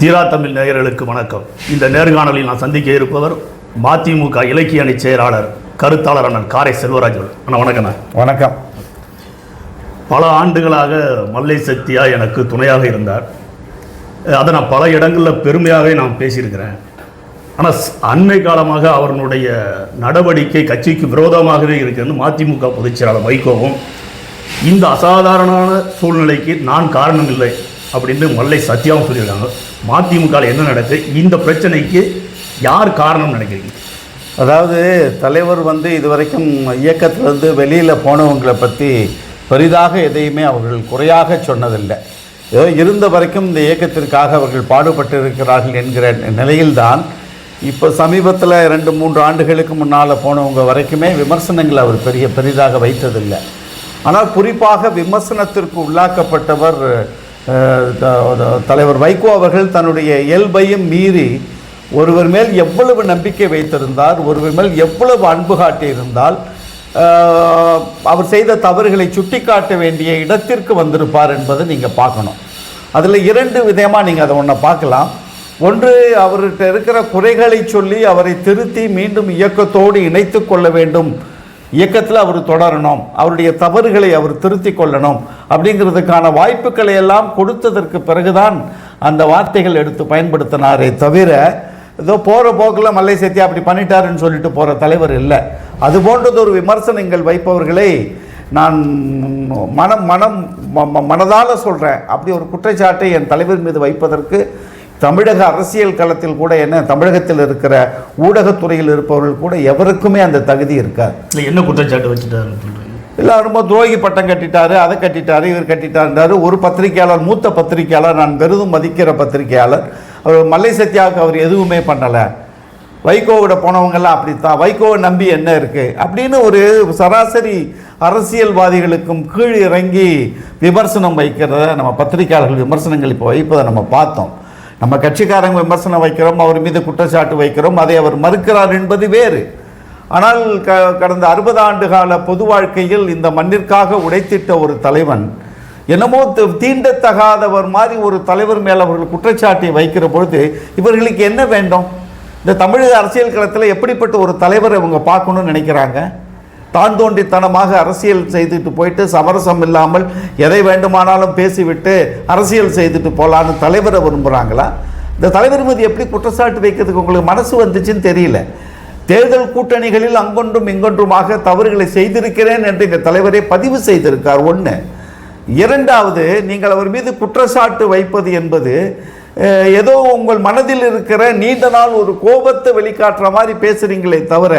தீரா தமிழ் நேயர்களுக்கு வணக்கம். இந்த நேர்காணலில் நான் சந்திக்க இருப்பவர் மதிமுக இலக்கிய அணி செயலாளர் கருத்தாளர் அண்ணன் காரை செல்வராஜ். அண்ணா வணக்கண்ணா வணக்கம். பல ஆண்டுகளாக மல்லை சக்தியா எனக்கு துணையாக இருந்தார். அதை நான் பல இடங்களில் பெருமையாகவே நான் பேசியிருக்கிறேன். ஆனால் அண்மை காலமாக அவர்களுடைய நடவடிக்கை கட்சிக்கு விரோதமாகவே இருக்கிறது மதிமுக பொதுச் செயலாளர் வைகோவும் இந்த அசாதாரணமான சூழ்நிலைக்கு நான் காரணம் இல்லை. அப்படின்னு மல்லை சத்யாவும் சொல்லியிருக்காங்க. மதிமுகவில் என்ன நடக்குது இந்த பிரச்சனைக்கு யார் காரணம் நினைக்கிறீங்க? அதாவது தலைவர் வந்து இதுவரைக்கும் இயக்கத்திலிருந்து வெளியில் போனவங்களை பற்றி பெரிதாக எதையுமே அவர்கள் குறையாக சொன்னதில்லை. ஏதோ இருந்த வரைக்கும் இந்த இயக்கத்திற்காக அவர்கள் பாடுபட்டு இருக்கிறார்கள் என்கிற நிலையில்தான் இப்போ சமீபத்தில் ரெண்டு மூன்று ஆண்டுகளுக்கு முன்னால் போனவங்க வரைக்குமே விமர்சனங்கள் அவர் பெரிய பெரிதாக வைத்ததில்லை. ஆனால் குறிப்பாக விமர்சனத்திற்கு உள்ளாக்கப்பட்டவர் தலைவர் வைகோ அவர்கள் தன்னுடைய இயல்பையும் மீறி ஒருவர் மேல் எவ்வளவு நம்பிக்கை வைத்திருந்தார் ஒருவர் மேல் எவ்வளவு அன்பு காட்டியிருந்தால் அவர் செய்த தவறுகளை சுட்டிக்காட்ட வேண்டிய இடத்திற்கு வந்திருப்பார் என்பதை நீங்கள் பார்க்கணும். அதில் இரண்டு விதமாக நீங்கள் அதை ஒன்றை பார்க்கலாம். ஒன்று அவர்கிட்ட இருக்கிற குறைகளை சொல்லி அவரை திருத்தி மீண்டும் இயக்கத்தோடு இணைத்து கொள்ள வேண்டும். இயக்கத்தில் அவர் தொடரணும் அவருடைய தவறுகளை அவர் திருத்தி கொள்ளணும் அப்படிங்கிறதுக்கான வாய்ப்புகளை எல்லாம் கொடுத்ததற்கு பிறகுதான் அந்த வார்த்தைகள் எடுத்து பயன்படுத்தினாரே தவிர ஏதோ போகிற போக்கில் மல்லை சத்யா அப்படி பண்ணிட்டாருன்னு சொல்லிட்டு போகிற தலைவர் இல்லை. அது போன்றது ஒரு விமர்சனங்கள் வைப்பவர்களை நான் மனம் மனம் மனதால் சொல்கிறேன் அப்படி ஒரு குற்றச்சாட்டை என் தலைவர் மீது வைப்பதற்கு தமிழக அரசியல் களத்தில் கூட என்ன தமிழகத்தில் இருக்கிற ஊடகத்துறையில் இருப்பவர்கள் கூட எவருக்குமே அந்த தகுதி இருக்காது. இல்லை என்ன குற்றச்சாட்டு வச்சுட்டாருன்னு சொல்கிறீங்க எல்லாரும் துரோகி பட்டம் கட்டிட்டாரு அதை கட்டிட்டாரு இவர் கட்டிட்டாருன்றாரு. ஒரு பத்திரிகையாளர் மூத்த பத்திரிகையாளர் நான் பெரிதும் மதிக்கிற பத்திரிகையாளர். அவர் மல்லை சத்யாவுக்கு அவர் எதுவுமே பண்ணலை. வைகோவோட போனவங்கெல்லாம் அப்படித்தான். வைகோவை நம்பி என்ன இருக்குது அப்படின்னு ஒரு சராசரி அரசியல்வாதிகளுக்கும் கீழ் இறங்கி விமர்சனம் வைக்கிறத நம்ம பத்திரிகையாளர்கள் விமர்சனங்கள் இப்போ வைப்பதை நம்ம பார்த்தோம். நம்ம கட்சிக்காரங்க விமர்சனம் வைக்கிறோம் அவர் மீது குற்றச்சாட்டு வைக்கிறோம் அதை அவர் மறுக்கிறார் என்பது வேறு. ஆனால் க கடந்த அறுபது ஆண்டு கால பொது வாழ்க்கையில் இந்த மண்ணிற்காக உடைத்திட்ட ஒரு தலைவன் என்னமோ தீண்டத்தகாதவர் மாதிரி ஒரு தலைவர் மேல் அவர்கள் குற்றச்சாட்டை வைக்கிற பொழுது இவர்களுக்கு என்ன வேண்டும்? இந்த தமிழக அரசியல் களத்தில் எப்படிப்பட்ட ஒரு தலைவரை இவங்க பார்க்கணும்னு நினைக்கிறாங்க? தான் தோன்றித்தனமாக அரசியல் செய்துட்டு போயிட்டு சமரசம் இல்லாமல் எதை வேண்டுமானாலும் பேசிவிட்டு அரசியல் செய்துட்டு போகலான்னு தலைவரை விரும்புகிறாங்களா இந்த தலைவர் மீது எப்படி குற்றச்சாட்டு வைக்கிறதுக்கு உங்களுக்கு மனசு வந்துச்சுன்னு தெரியல. தேர்தல் கூட்டணிகளில் அங்கொன்றும் இங்கொன்றுமாக தவறுகளை செய்திருக்கிறேன் என்று எங்கள் தலைவரே பதிவு செய்திருக்கார். ஒன்று இரண்டாவது நீங்கள் அவர் மீது குற்றச்சாட்டு வைப்பது என்பது ஏதோ உங்கள் மனதில் இருக்கிற நீண்ட நாள் ஒரு கோபத்தை வெளிக்காட்டுற மாதிரி பேசுறீங்களே தவிர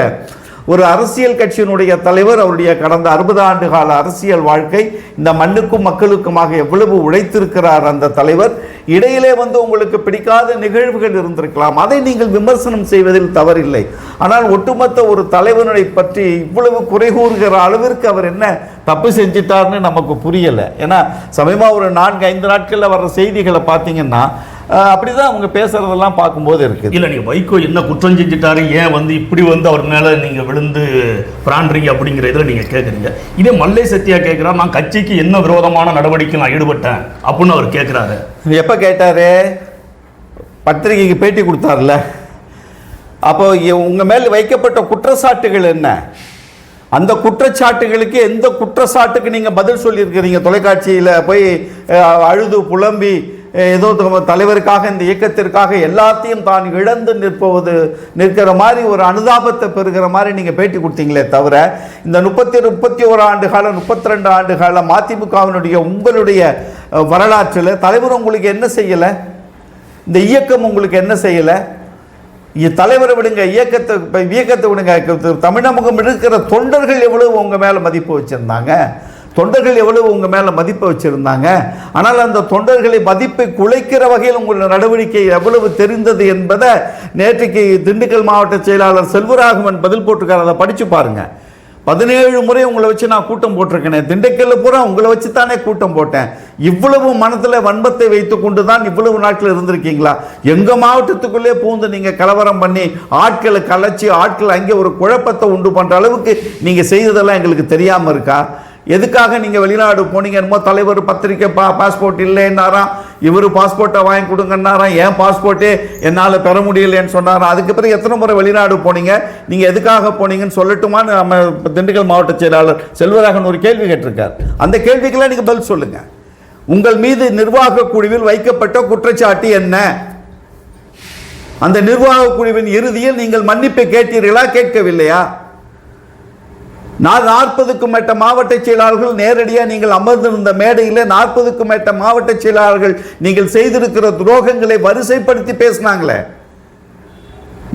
ஒரு அரசியல் கட்சியினுடைய தலைவர் அவருடைய கடந்த அறுபது ஆண்டு கால அரசியல் வாழ்க்கை இந்த மண்ணுக்கும் மக்களுக்குமாக எவ்வளவு உழைத்திருக்கிறார் அந்த தலைவர். இடையிலே வந்து உங்களுக்கு பிடிக்காத நிகழ்வுகள் இருந்திருக்கலாம். அதை நீங்கள் விமர்சனம் செய்வதில் தவறில்லை. ஆனால் ஒட்டுமொத்த ஒரு தலைவனை பற்றி இவ்வளவு குறை கூறுகிற அளவிற்கு அவர் என்ன தப்பு செஞ்சிட்டார்னு நமக்கு புரியலை. ஏன்னா சமயமாக ஒரு நான்கு ஐந்து நாட்களில் வர்ற செய்திகளை பார்த்தீங்கன்னா அஹ், அப்படிதான் அவங்க பேசுறதெல்லாம் பார்க்கும்போது இருக்குது. இல்லை நீங்கள் வைகோ என்ன குற்றம் செஞ்சுட்டாரு ஏன் வந்து இப்படி வந்து அவர் மேலே நீங்கள் விழுந்து பிராண்டுறீங்க அப்படிங்கிற இதில் நீங்கள் கேட்குறீங்க இதே மல்லை சத்யா கேட்குறாரு நான் கட்சிக்கு என்ன விரோதமான நடவடிக்கை நான் ஈடுபட்டேன் அப்படின்னு அவர் கேட்குறாரு எப்போ கேட்டாரு? பத்திரிகைக்கு பேட்டி கொடுத்தார்ல. அப்போ இ- உங்க மேல் வைக்கப்பட்ட குற்றச்சாட்டுகள் என்ன? அந்த குற்றச்சாட்டுகளுக்கு எந்த குற்றச்சாட்டுக்கு நீங்க பதில் சொல்லியிருக்கிறீங்க? தொலைக்காட்சியில் போய் அழுது புலம்பி ஏதோ தலைவருக்காக இந்த இயக்கத்திற்காக எல்லாத்தையும் தான் இழந்து நிற்பவது நிற்கிற மாதிரி ஒரு அனுதாபத்தை பெறுகிற மாதிரி நீங்கள் பேட்டி கொடுத்தீங்களே தவிர இந்த முப்பத்தி முப்பத்தி ஒரு ஆண்டு காலம் முப்பத்தி ரெண்டு ஆண்டு காலம் மதிமுகவினுடைய உங்களுடைய வரலாற்றில் தலைவர் உங்களுக்கு என்ன செய்யலை? இந்த இயக்கம் உங்களுக்கு என்ன செய்யலை? தலைவரை விடுங்க இயக்கத்தை இயக்கத்தை விடுங்க. க- தமிழகம் இருக்கிற தொண்டர்கள் எவ்வளவு உங்கள் மேலே மதிப்பு வச்சுருந்தாங்க? தொண்டர்கள் எவ்வளவு உங்கள் மேலே மதிப்பு வச்சுருந்தாங்க? ஆனால் அந்த தொண்டர்களை மதிப்பை குலைக்கிற வகையில் உங்களுடைய நடவடிக்கை எவ்வளவு தெரிந்தது என்பதை நேற்றைக்கு திண்டுக்கல் மாவட்ட செயலாளர் செல்வராகவன் பதில் போட்டிருக்கார். அதை படித்து பாருங்கள் பதினேழு முறை உங்களை வச்சு நான் கூட்டம் போட்டிருக்கேனே. திண்டுக்கல்ல பூரா உங்களை வச்சு தானே கூட்டம் போட்டேன். இவ்வளவு மனத்தில் வன்மத்தை வைத்து கொண்டு தான் இவ்வளவு நாட்கள் இருந்திருக்கீங்களா? எங்கள் மாவட்டத்துக்குள்ளே பூந்து நீங்கள் கலவரம் பண்ணி ஆட்களை கலைச்சி ஆட்கள் அங்கே ஒரு குழப்பத்தை உண்டு பண்ணுற அளவுக்கு நீங்கள் செய்ததெல்லாம் எங்களுக்கு தெரியாமல் இருக்கா? எதுக்காக நீங்கள் வெளிநாடு போனீங்க என்னமோ தலைவர் பத்திரிக்கை பா பாஸ்போர்ட் இல்லைன்னாராம் இவர் பாஸ்போர்ட்டை வாங்கி கொடுங்கன்னாராம் ஏன் பாஸ்போர்ட்டே என்னால் பெற முடியலன்னு சொன்னாராம் அதுக்கு பிறகு எத்தனை முறை வெளிநாடு போனீங்க? நீங்கள் எதுக்காக போனீங்கன்னு சொல்லட்டுமான்னு நம்ம திண்டுக்கல் மாவட்ட செயலாளர் செல்வராகன் ஒரு கேள்வி கேட்டிருக்கார். அந்த கேள்விக்கெல்லாம் நீங்கள் பதில் சொல்லுங்கள் உங்கள் மீது நிர்வாக குழுவில் வைக்கப்பட்ட குற்றச்சாட்டு என்ன? அந்த நிர்வாக குழுவின் இறுதியில் நீங்கள் மன்னிப்பை கேட்டீர்களா? கேட்கவில்லையா? நாற்பதுக்கும் மேட்ட மாவட்ட செயலாளர்கள் நேரடியாக நீங்கள் அமர்ந்திருந்த மேடையில் நாற்பதுக்கும் மேட்ட மாவட்ட செயலாளர்கள் நீங்கள் செய்திருக்கிற துரோகங்களை வரிசைப்படுத்தி பேசினாங்களே.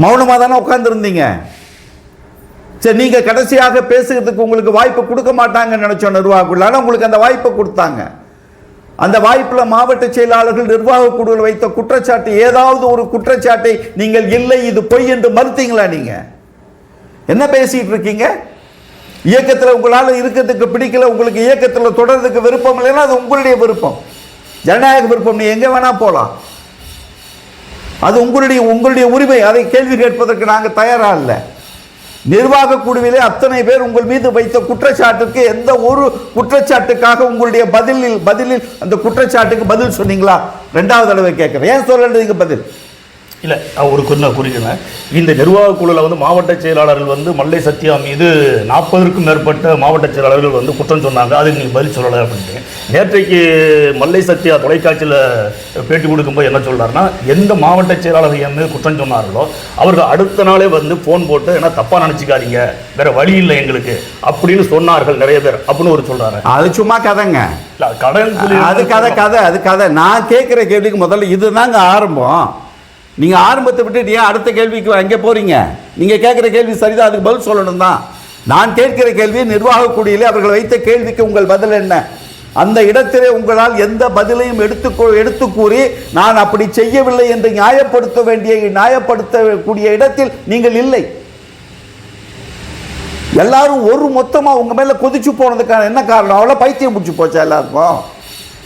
மௌனமாக தானே உட்கார்ந்துருந்தீங்க? சரி நீங்கள் கடைசியாக பேசுகிறதுக்கு உங்களுக்கு வாய்ப்பு கொடுக்க மாட்டாங்கன்னு நினச்சோம் நிர்வாகக்குள்ள உங்களுக்கு அந்த வாய்ப்பை கொடுத்தாங்க. அந்த வாய்ப்பில் மாவட்ட செயலாளர்கள் நிர்வாக குழுவில் வைத்த குற்றச்சாட்டு ஏதாவது ஒரு குற்றச்சாட்டை நீங்கள் இல்லை இது பொய் என்று மறுத்தீங்களா நீங்கள் என்ன பேசிகிட்டு இருக்கீங்க? இயக்கத்தில் உங்களால் இருக்கிறதுக்கு பிடிக்கல உங்களுக்கு இயக்கத்தில் தொடர்றதுக்கு விருப்பம் இல்லைன்னா அது உங்களுடைய விருப்பம். ஜனநாயக விருப்பம் நீ எங்கே வேணால் போகலாம் அது உங்களுடைய உங்களுடைய உரிமை. அதை கேள்வி கேட்பதற்கு நாங்கள் தயாராக இல்லை. நிர்வாக குழுவிலே அத்தனை பேர் உங்கள் மீது வைத்த குற்றச்சாட்டுக்கு எந்த ஒரு குற்றச்சாட்டுக்காக உங்களுடைய பதிலில் பதிலில் அந்த குற்றச்சாட்டுக்கு பதில் சொன்னீங்களா? ரெண்டாவது தடவை கேட்குறேன். ஏன் சொல்லுங்க பதில்? இல்லை ஒரு குறி குறிக்கிறேன். இந்த நிர்வாக குழுவில் வந்து மாவட்ட செயலாளர்கள் வந்து மல்லை சத்யா மீது நாற்பதற்கும் மேற்பட்ட மாவட்ட செயலாளர்கள் வந்து குற்றம் சொன்னாங்க. அதுக்கு நீங்கள் பதில் சொல்லலை அப்படின்ட்டு. நேற்றைக்கு மல்லை சத்யா தொலைக்காட்சியில் பேட்டி கொடுக்கும்போது என்ன சொல்றாருன்னா எந்த மாவட்ட செயலாளர்கள் என் மீது குற்றம் சொன்னார்களோ அவர்கள் அடுத்த நாளே வந்து ஃபோன் போட்டு என்ன தப்பாக நினச்சிக்காதீங்க. வேற வழி இல்லை எங்களுக்கு. அப்படின்னு சொன்னார்கள் நிறைய பேர் அப்படின்னு ஒரு சொல்றாரு. அது சும்மா கதைங்க. இல்ல, கடன் அது கதை கதை அது கதை. நான் கேட்குற கேள்விக்கு முதல்ல இதுதாங்க ஆரம்பம். நீங்கள் ஆரம்பத்தை விட்டுட்டு ஏன் அடுத்த கேள்விக்கு அங்கே போகிறீங்க நீங்கள் கேட்குற கேள்வி சரிதான் அதுக்கு பதில் சொல்லணும் தான். நான் கேட்கிற கேள்வி நிர்வாக குடியிலே அவர்கள் வைத்த கேள்விக்கு உங்கள் பதில் என்ன? அந்த இடத்திலே உங்களால் எந்த பதிலையும் எடுத்து எடுத்து கூறி நான் அப்படி செய்யவில்லை என்று நியாயப்படுத்த வேண்டிய நியாயப்படுத்தக்கூடிய இடத்தில் நீங்கள் இல்லை. எல்லாரும் ஒரு மொத்தமாக உங்கள் மேலே கொதிச்சு போனதுக்கான என்ன காரணம்? அவ்வளோ பைத்தியம் பிடிச்சி போச்சா எல்லாருக்கும்?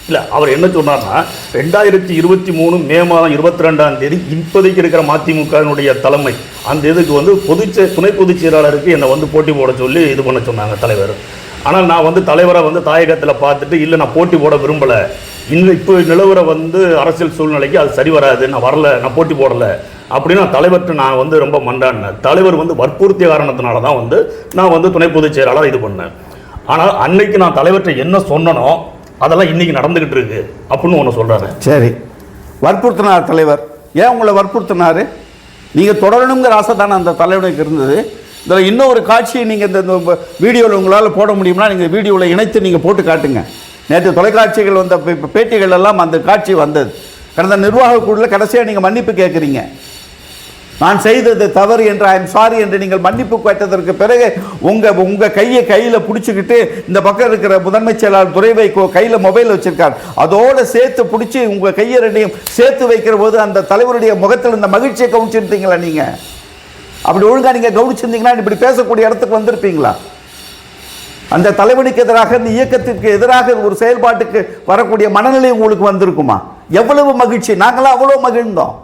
இல்லை அவர் என்ன சொன்னார்னா ரெண்டாயிரத்தி இருபத்தி மூணு மே மாதம் இருபத்தி ரெண்டாம் தேதி இப்போதைக்கு இருக்கிற மதிமுகவினுடைய தலைமை அந்த இதுக்கு வந்து பொதுச் துணை பொதுச் செயலாளருக்கு என்னை வந்து போட்டி போட சொல்லி இது பண்ண சொன்னாங்க தலைவர். ஆனால் நான் வந்து தலைவரை வந்து தாயகத்தில் பார்த்துட்டு இல்லை நான் போட்டி போட விரும்பலை. இன்னும் இப்போ நிலவர வந்து அரசியல் சூழ்நிலைக்கு அது சரி வராது நான் வரல நான் போட்டி போடலை. அப்படின்னு தலைவர்கிட்ட நான் வந்து ரொம்ப மண்டாடினேன். தலைவர் வந்து வற்புறுத்திய காரணத்தினால தான் வந்து நான் வந்து துணை பொதுச் செயலாளர் இது பண்ணேன். ஆனால் அன்னைக்கு நான் தலைவர்கிட்ட என்ன சொன்னனோ அதெல்லாம் இன்னைக்கு நடந்துகிட்டு இருக்கு அப்படின்னு ஒன்று சொல்கிறாரு சரி. வற்புறுத்தினார் தலைவர். ஏன் உங்களை வற்புறுத்தினார்? நீங்கள் தொடரணுங்கிற ஆசை தானே அந்த தலைவனுக்கு இருந்தது. இதில் இன்னொரு காட்சியை நீங்கள் இந்த வீடியோவில் உங்களால் போட முடியும்னா நீங்கள் வீடியோவில் இணைத்து நீங்கள் போட்டு காட்டுங்க. நேற்று தொலைக்காட்சிகள் வந்த பேட்டிகள் எல்லாம் அந்த காட்சி வந்தது. கடந்த நிர்வாக குழுவில் கடைசியாக நீங்கள் மன்னிப்பு கேட்குறீங்க நான் செய்தது தவறு என்று ஐ எம் சாரி என்று நீங்கள் மன்னிப்பு கேட்டதற்கு பிறகு உங்கள் உங்கள் கையை கையில் பிடிச்சிக்கிட்டு இந்த பக்கம் இருக்கிற முதன்மை செயலாளர் துறை வைக்கோ கையில் மொபைல் வச்சிருக்கார். அதோடு சேர்த்து பிடிச்சி உங்கள் கையை ரெண்டையும் சேர்த்து வைக்கிற போது அந்த தலைவருடைய முகத்தில் இந்த மகிழ்ச்சியை கவனிச்சிருந்தீங்களா நீங்கள் அப்படி ஒழுங்காக நீங்கள் கவனிச்சிருந்தீங்கன்னா இப்படி பேசக்கூடிய இடத்துக்கு வந்திருப்பீங்களா? அந்த தலைவனுக்கு எதிராக இந்த இயக்கத்திற்கு எதிராக ஒரு செயல்பாட்டுக்கு வரக்கூடிய மனநிலை உங்களுக்கு வந்திருக்குமா? எவ்வளவு மகிழ்ச்சி? நாங்களாம் அவ்வளோ மகிழ்ந்தோம்.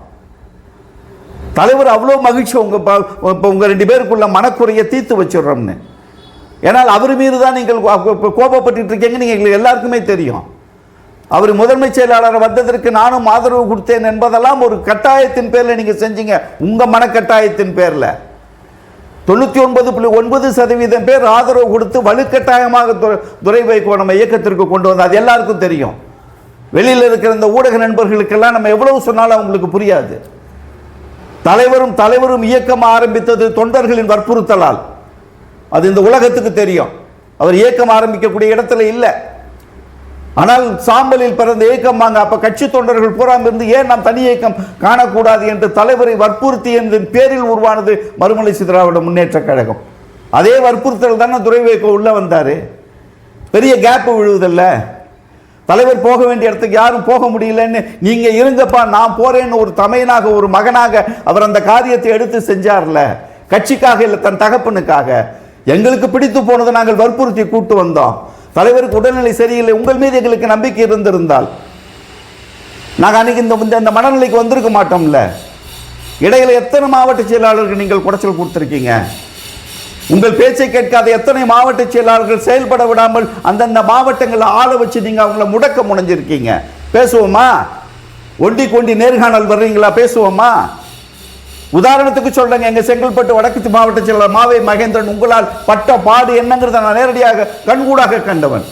தலைவர் அவ்வளோ மகிழ்ச்சி உங்கள் ப- இப்போ உங்கள் ரெண்டு பேருக்குள்ள மனக்குறையை தீர்த்து வச்சிடுறோம்னு. ஏன்னால் அவர் மீது தான் நீங்கள் கோ- கோ- நீங்கள் இருக்கீங்கன்னு எங்களுக்கு எல்லாருக்குமே தெரியும். அவர் முதன்மை செயலாளர் வந்ததற்கு நானும் ஆதரவு கொடுத்தேன் என்பதெல்லாம் ஒரு கட்டாயத்தின் பேரில் நீங்கள் செஞ்சீங்க. உங்கள் மனக்கட்டாயத்தின் பேரில். தொண்ணூற்றி ஒன்பது புள்ளி ஒன்பது சதவீதம் பேர் ஆதரவு கொடுத்து வலுக்கட்டாயமாக துறை வைக்கோ நம்ம இயக்கத்திற்கு கொண்டு வந்தோம் அது எல்லாருக்கும் தெரியும். வெளியில் இருக்கிற இந்த ஊடக நண்பர்களுக்கெல்லாம் நம்ம எவ்வளவு சொன்னாலும் அவங்களுக்கு புரியாது. தலைவரும் தலைவரும் இயக்கம் ஆரம்பித்தது தொண்டர்களின் வற்புறுத்தலால். அது இந்த உலகத்துக்கு தெரியும். அவர் இயக்கம் ஆரம்பிக்கக்கூடிய இடத்துல இல்லை. ஆனால் சாம்பலில் பிறந்த இயக்கம் வாங்க அப்ப கட்சி தொண்டர்கள் பூராம் இருந்து ஏன் நாம் தனி இயக்கம் காணக்கூடாது என்று தலைவரை வற்புறுத்தி என்ற பேரில் உருவானது மறுமலை சிதறாவிட முன்னேற்ற கழகம். அதே வற்புறுத்தல் தானே துரை உள்ளே உள்ள வந்தாரு. பெரிய கேப் விழுவதில்லை. தலைவர் போக வேண்டிய இடத்துக்கு யாரும் போக முடியலன்னு நீங்க இருங்கப்பா நான் போறேன்னு ஒரு தமையனாக ஒரு மகனாக அவர் அந்த காரியத்தை எடுத்து செஞ்சார்ல. கட்சிக்காக இல்லை தன் தகப்பனுக்காக. எங்களுக்கு பிடித்து போனதை நாங்கள் வற்புறுத்தி கூட்டு வந்தோம். தலைவருக்கு உடல்நிலை சரியில்லை உங்கள் மீது எங்களுக்கு நம்பிக்கை இருந்திருந்தால். நாங்கள் அன்னைக்கு இந்த இந்த- இந்த மனநிலைக்கு வந்திருக்க மாட்டோம்ல. இடையில எத்தனை மாவட்ட செயலாளருக்கு நீங்கள் குடைச்சல் கொடுத்துருக்கீங்க? உங்கள் பேச்சை கேட்காத எத்தனை மாவட்ட செயலாளர்கள் செயல்பட விடாமல் அந்தந்த மாவட்டங்களை ஆள வச்சு நீங்க அவங்கள முடக்க முடிஞ்சிருக்கீங்க பேசுவோமா? ஒண்டி கொண்டி நேர்காணல் வர்றீங்களா? பேசுவோமா? உதாரணத்துக்கு சொல்றேங்க எங்க செங்கல்பட்டு வடக்கு மாவட்ட செயலாளர் மாவை மகேந்திரன் உங்களால் பட்ட பாடு என்னங்கிறத நான் நேரடியாக கண்கூடாக கண்டவன்.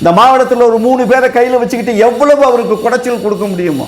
இந்த மாவட்டத்தில் ஒரு மூணு பேரை கையில் வச்சுக்கிட்டு எவ்வளவு அவருக்கு குடைச்சல் கொடுக்க முடியுமோ?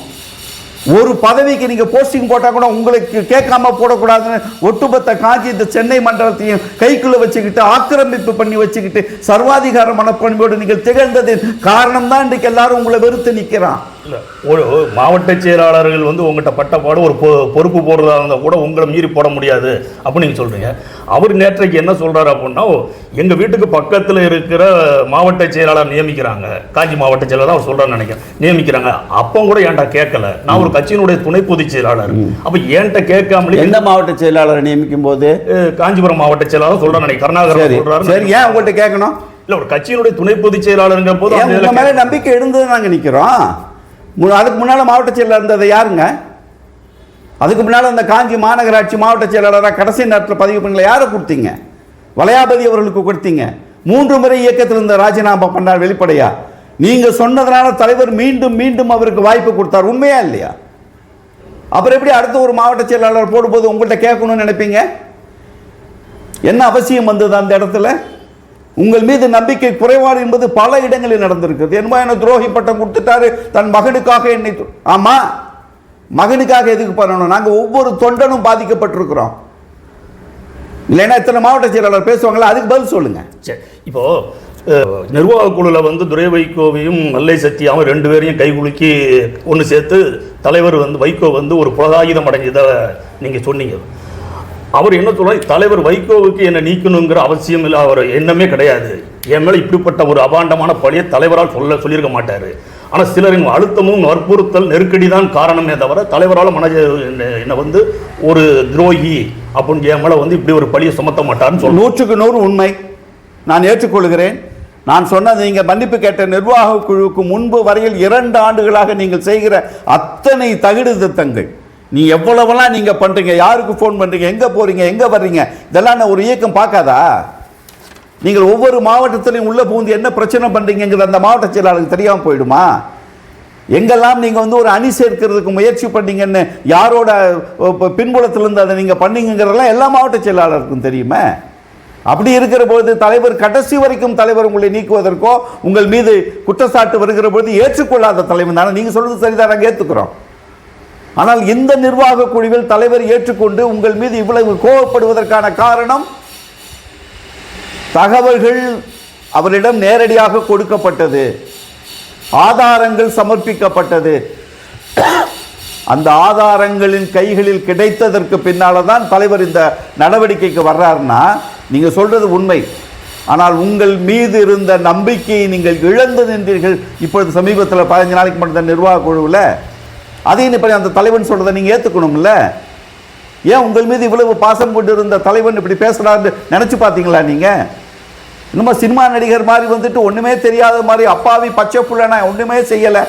ஒரு பதவிக்கு நீங்க போஸ்டிங் போட்டா கூட உங்களுக்கு கேட்காம போடக்கூடாதுன்னு ஒட்டுமொத்த காஞ்சி இந்த சென்னை மண்டலத்தையும் கைக்குள்ள வச்சுக்கிட்டு ஆக்கிரமிப்பு பண்ணி வச்சுக்கிட்டு சர்வாதிகார மனப்பண்போடு நீங்கள் திகழ்ந்ததின் காரணம் தான் இன்றைக்கு எல்லாரும் உங்களை வெறுத்து நிற்கிறான் இல்ல, ஒரு மாவட்ட செயலாளர்கள் வந்து உங்கள்கிட்ட பட்டப்பாடு ஒரு பொ- பொறுப்பு போடுறதா இருந்தால் கூட உங்களை மீறி போட முடியாது அப்படின்னு நீங்கள் சொல்கிறீங்க அவர் நேற்றைக்கு என்ன சொல்கிறாரு அப்படின்னா எங்கள் வீட்டுக்கு பக்கத்தில் இருக்கிற மாவட்ட செயலாளர் நியமிக்கிறாங்க. காஞ்சி மாவட்ட செயலாளர் அவர் சொல்கிறான்னு நினைக்கிறேன். நியமிக்கிறாங்க. அப்போ கூட ஏன்டா கேட்கல? நான் ஒரு கட்சியினுடைய துணை பொதுச் செயலாளர். அப்போ ஏன்ட்ட கேட்காமலே எந்த மாவட்ட செயலாளரை நியமிக்கும் போது காஞ்சிபுரம் மாவட்ட செயலாளர் சொல்கிறேன் நினைக்கிறேன். கருணாகரன் சரி. சொல்கிறாரு சரி ஏன் உங்கள்கிட்ட கேட்கணும்? இல்லை ஒரு கட்சியினுடைய துணை பொதுச் செயலாளருங்கிற போது மேல நம்பிக்கை இருந்தது நாங்க நிக்கிறோம். மு- அதுக்கு முன்னால் மாவட்ட செயலர் இருந்தது யாருங்க? அதுக்கு முன்னால் அந்த காஞ்சி மாநகராட்சி மாவட்ட செயலாளராக கடைசி நேரத்தில் பதிவு பண்ணல. யாரை கொடுத்தீங்க? வளையாபதி அவர்களுக்கு கொடுத்தீங்க. மூன்று முறை இயக்கத்தில் இருந்த ராஜினாமா பண்ணார் வெளிப்படையா? நீங்கள் சொன்னதனால தலைவர் மீண்டும் மீண்டும் அவருக்கு வாய்ப்பு கொடுத்தார். உண்மையா இல்லையா? அப்புறம் எப்படி அடுத்த ஒரு மாவட்ட செயலாளர் போடும்போது உங்கள்கிட்ட கேட்கணும்னு நினைப்பீங்க? என்ன அவசியம் வந்தது அந்த இடத்துல? உங்கள் மீது நம்பிக்கை குறைவாடு என்பது பல இடங்களில் நடந்திருக்கிறது. என்பா என்ன துரோகி பட்டம் கொடுத்துட்டாரு. தன் மகனுக்காக என்னை ஆமாம் ஆமா மகனுக்காக எதுக்கு பண்ணணும்? நாங்கள் ஒவ்வொரு தொண்டனும் பாதிக்கப்பட்டிருக்கிறோம். இல்லைன்னா இத்தனை மாவட்ட செயலாளர் பேசுவாங்களா அதுக்கு பதில் சொல்லுங்க. சரி இப்போ நிர்வாக குழுல வந்து துரை வைகோவையும் மல்லை சத்தியாவும் ரெண்டு பேரையும் கைகுலுக்கி ஒன்று சேர்த்து தலைவர் வந்து வைகோ வந்து ஒரு புலகாயுதம் அடைஞ்சதை நீங்கள் சொன்னீங்க. அவர் என்ன சொல்றாரு? தலைவர் வைகோவுக்கு என்னை நீக்கணுங்கிற அவசியம் இல்லை அவர் எண்ணமே கிடையாது. என் மேலே இப்படிப்பட்ட ஒரு அபாண்டமான பழியை தலைவரால் சொல்ல சொல்லியிருக்க மாட்டார். ஆனால் சிலரின் அழுத்தமும் வற்புறுத்தல் நெருக்கடி தான் காரணமே தவிர தலைவரால் மனஜ என்னை வந்து ஒரு துரோகி அப்படின்னு என் மேலே வந்து இப்படி ஒரு பழியை சுமத்த மாட்டார்னு சொல்ல நூற்றுக்கு நூறு உண்மை. நான் ஏற்றுக்கொள்கிறேன். நான் சொன்னது நீங்கள் மன்னிப்பு கேட்ட நிர்வாக குழுவுக்கு முன்பு வரையில் இரண்டு ஆண்டுகளாக நீங்கள் செய்கிற அத்தனை தகுடு திட்டங்கள் நீ எவ்வளவெல்லாம் நீங்கள் பண்ணுறீங்க யாருக்கு ஃபோன் பண்ணுறீங்க எங்கே போகிறீங்க எங்கே வர்றீங்க? இதெல்லாம் நான் ஒரு இயக்கம் பார்க்காதா? நீங்கள் ஒவ்வொரு மாவட்டத்திலையும் உள்ளே புகுந்து என்ன பிரச்சனை பண்ணுறீங்கிறது அந்த மாவட்ட செயலாளருக்கு தெரியாமல் போயிடுமா? எங்கெல்லாம் நீங்கள் வந்து ஒரு அணி சேர்க்கிறதுக்கு முயற்சி பண்ணீங்கன்னு யாரோட அஹ், பின்புலத்திலிருந்து அதை நீங்கள் பண்ணீங்கிறதெல்லாம் எல்லா மாவட்ட செயலாளருக்கும் தெரியுமா? அப்படி இருக்கிற பொழுது தலைவர் கடைசி வரைக்கும் தலைவர் உங்களை நீக்குவதற்கோ உங்கள் மீது குற்றச்சாட்டு வருகிற பொழுது ஏற்றுக்கொள்ளாத தலைவர் தானே? நீங்கள் சொல்கிறது சரிதான் நாங்கள் ஏற்றுக்கிறோம் ஆனால் இந்த நிர்வாக குழுவில் தலைவர் ஏற்றுக்கொண்டு உங்கள் மீது இவ்வளவு கோபப்படுவதற்கான காரணம் தகவல்கள் அவரிடம் நேரடியாக கொடுக்கப்பட்டது ஆதாரங்கள் சமர்ப்பிக்கப்பட்டது. அந்த ஆதாரங்களின் கைகளில் கிடைத்ததற்கு பின்னால் தான் தலைவர் இந்த நடவடிக்கைக்கு வர்றாருன்னா நீங்கள் சொல்கிறது உண்மை. ஆனால் உங்கள் மீது இருந்த நம்பிக்கையை நீங்கள் இழந்து நின்றீர்கள். இப்பொழுது சமீபத்தில் பதினஞ்சு நாளைக்கு மட்டும் நிர்வாக குழுவில் அதையும் இப்படி அந்த தலைவன் சொல்றதை நீங்க ஏத்துக்கணும்ல? ஏன் உங்கள் மீது இவ்வளவு பாசம் கொண்டு இருந்த தலைவன் இப்படி பேசுறாருன்னு நினைச்சு பார்த்தீங்களா நீங்க? இன்னுமா சினிமா நடிகர் மாதிரி வந்துட்டு ஒண்ணுமே தெரியாத மாதிரி அப்பாவி பச்சை புள்ள நான் ஒண்ணுமே செய்யலை.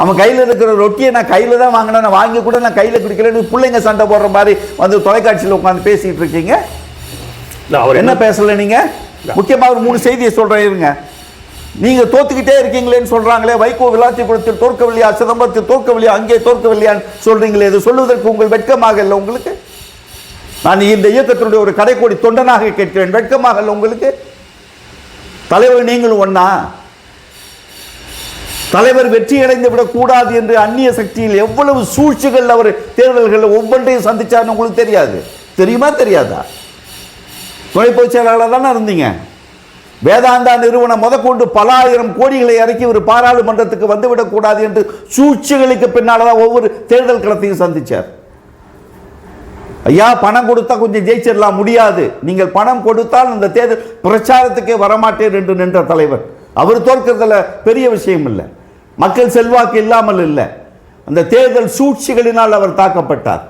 அவன் கையில் இருக்கிற ரொட்டியை நான் கையில் தான் வாங்கினேன். நான் வாங்கி கூட நான் கையில் குடிக்கலன்னு பிள்ளைங்க சண்டை போடுற மாதிரி வந்து தொலைக்காட்சியில் உட்காந்து பேசிட்டு இருக்கீங்க. அவர் என்ன பேசல நீங்க? முக்கியமா ஒரு மூணு செய்தியை சொல்றேன் இருங்க. நீங்க தோத்துக்கிட்டே இருக்கீங்களேன்னு சொல்றாங்களே வைகோ விளாச்சிபுரத்தில் தோற்கவில்லையா சிதம்பரத்தில் தோற்கவில்லையா அங்கே தோற்கவில்லையான்னு சொல்றீங்களே இது சொல்வதற்கு உங்கள் வெட்கமாக இல்லை உங்களுக்கு? நான் இந்த இயக்கத்தினுடைய ஒரு கடைக்கோடி தொண்டனாக கேட்கிறேன் வெட்கமாக இல்லை உங்களுக்கு? தலைவர் நீங்களும் ஒன்னா தலைவர் வெற்றி அடைந்து விடக்கூடாது என்று அந்நிய சக்தியில் எவ்வளவு சூழ்ச்சிகள் அவர் தேர்தல்களில் ஒவ்வொன்றையும் சந்திச்சார்னு உங்களுக்கு தெரியாது. தெரியுமா தெரியாதா? துணை பொதுச் செயலாளர் தானே இருந்தீங்க. வேதாந்தா நிறுவனம் முதற்கொண்டு பல ஆயிரம் கோடிகளை இறக்கி ஒரு பாராளுமன்றத்துக்கு வந்துவிடக்கூடாது என்று சூழ்ச்சிகளுக்கு பின்னால தான் ஒவ்வொரு தேர்தல் களத்தையும் சந்தித்தார் ஐயா பணம் கொடுத்தா கொஞ்சம் ஜெயிச்சிடலாம் முடியாது. நீங்கள் பணம் கொடுத்தால் இந்த தேர்தல் பிரச்சாரத்துக்கே வரமாட்டேன் என்று நின்ற தலைவர். அவர் தோற்கிறதுல பெரிய விஷயம் இல்லை. மக்கள் செல்வாக்கு இல்லாமல் இல்லை. அந்த தேர்தல் சூழ்ச்சிகளினால் அவர் தாக்கப்பட்டார்.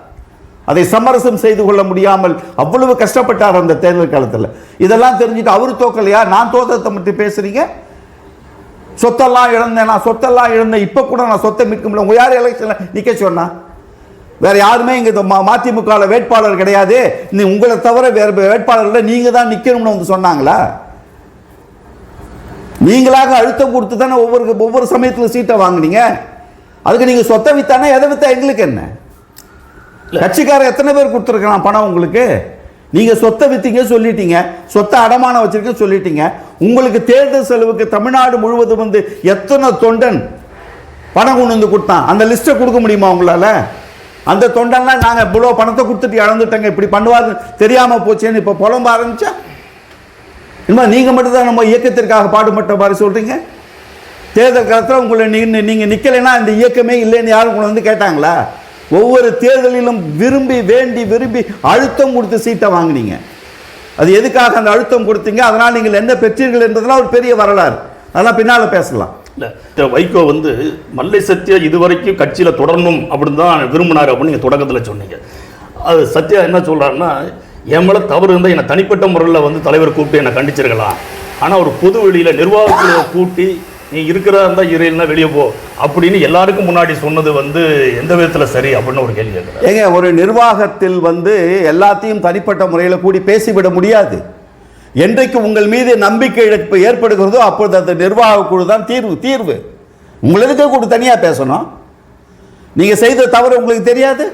அதை சமரசம் செய்து கொள்ள முடியாமல் அவ்வளவு கஷ்டப்பட்டார் அந்த தேர்தல் காலத்தில். இதெல்லாம் தெரிஞ்சுட்டு அவர் தோக்கலையா? நான் தோத்தத்தை மட்டும் பேசுறீங்க? சொத்தெல்லாம் இழந்தேன். நான் சொத்தெல்லாம் இழந்தேன். இப்போ கூட நான் சொத்தை மீட்க முடியல. உங்கள் யார் எலெக்ஷனில் நிற்க சொன்னா? வேற யாருமே இங்கே மதிமுகவில் வேட்பாளர் கிடையாது. நீ உங்களை தவிர வேறு வேட்பாளர்கள் நீங்கள் தான் நிற்கணும்னு வந்து சொன்னாங்களா? நீங்களாக அழுத்தம் கொடுத்து தானே ஒவ்வொரு ஒவ்வொரு சமயத்தில் சீட்டை வாங்குனீங்க? அதுக்கு நீங்கள் சொத்தை வித்தானா எதை வித்தா? எங்களுக்கு என்ன? கட்சிக்காரர் எத்தனை பேர் கொடுத்துருக்கலாம் பணம் உங்களுக்கு? நீங்கள் சொத்தை வித்தீங்க சொல்லிட்டீங்க. சொத்தை அடமானம் வச்சிருக்க சொல்லிட்டீங்க. உங்களுக்கு தேர்தல் செலவுக்கு தமிழ்நாடு முழுவதும் வந்து எத்தனை தொண்டன் பணம் கொண்டு வந்து கொடுத்தான்? அந்த லிஸ்ட்டை கொடுக்க முடியுமா உங்களால்? அந்த தொண்டன்லாம் நாங்கள் இவ்வளோ பணத்தை கொடுத்துட்டு இழந்துட்டோங்க இப்படி பண்ணுவார் தெரியாமல் போச்சேன்னு இப்போ புலம்ப ஆரம்பிச்சா? இனிமேல் நீங்கள் மட்டும் தான் நம்ம இயக்கத்திற்காக பாடுபட்ட மாதிரி சொல்கிறீங்க தேர்தல் காலத்தில் உங்களை நீங்கள் நீங்கள் நிக்கலைன்னா அந்த இயக்கமே இல்லைன்னு யாரும் உங்களை வந்து கேட்டாங்களா? ஒவ்வொரு தேர்தலிலும் விரும்பி வேண்டி விரும்பி அழுத்தம் கொடுத்து சீட்டை வாங்குனீங்க. அது எதுக்காக அந்த அழுத்தம் கொடுத்தீங்க? அதனால் நீங்கள் என்ன பெற்றீர்கள் என்பதெல்லாம் ஒரு பெரிய வரலாறு. அதெல்லாம் பின்னால் பேசலாம். இல்லை வைகோ வந்து மல்லை சத்யா இதுவரைக்கும் கட்சியில் தொடரணும் அப்படின்னு தான் விரும்பினார் அப்படின்னு நீங்கள் தொடக்கத்தில் சொன்னீங்க. அது சத்யா என்ன சொல்கிறாருன்னா என் மேலே தவறு இருந்தால் என்னை தனிப்பட்ட முறையில் வந்து தலைவர் கூப்பிட்டு என்னை கண்டிச்சிருக்கலாம். ஆனால் ஒரு பொது வழியில் நிர்வாகத்தில் கூட்டி நீ இருக்கிறதா இருந்தால் இறையில்னா வெளியே போ. அப்படின்னு எல்லாருக்கும் முன்னாடி சொன்னது வந்து எந்த விதத்தில் சரி அப்படின்னு ஒரு கேள்வி கேட்குறேன். ஏங்க ஒரு நிர்வாகத்தில் வந்து எல்லாத்தையும் தனிப்பட்ட முறையில் கூடி பேசிவிட முடியாது. என்றைக்கு உங்கள் மீது நம்பிக்கை இழப்பு ஏற்படுகிறதோ அப்பொழுது அந்த நிர்வாக குழு தான் தீர்வு தீர்வு. உங்களுக்கு கூட தனியாக பேசணும்? நீங்கள் செய்த தவறு உங்களுக்கு தெரியாது?